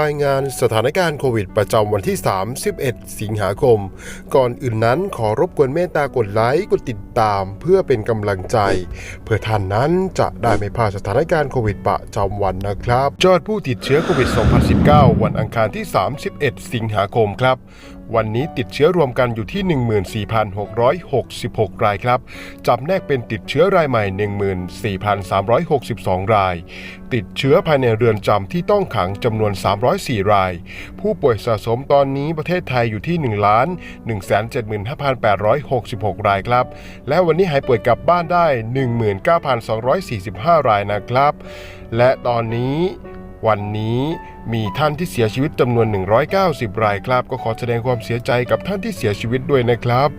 รายงานสถานการณ์โควิดประจำวันที่ 31 สิงหาคม ก่อนอื่นนั้นขอรบกวนเมตตากดไลค์กดติดตามเพื่อเป็นกำลังใจ เพื่อท่านนั้นจะได้ไม่พลาดสถานการณ์โควิดประจำวันนะครับยอดผู้ติดเชื้อโควิด 2019 วันอังคารที่ 31 สิงหาคมครับวันนี้ติดเชื้อรวมกันอยู่ที่ 14,666 รายครับ จำแนกเป็นติดเชื้อรายใหม่ 14,362 ราย ติดเชื้อภายในเรือนจำที่ต้องขังจำนวน 304 ราย ผู้ป่วยสะสมตอนนี้ประเทศไทยอยู่ที่ 1 1 7 5 8 6 6 รายครับ และวันนี้หายป่วยกลับบ้านได้ 19,245 รายนะครับ และตอนนี้ วันนี้มีท่านที่เสียชีวิตจำนวน 190 รายครับ ก็ขอแสดงความเสียใจกับท่านที่เสียชีวิตด้วยนะครับ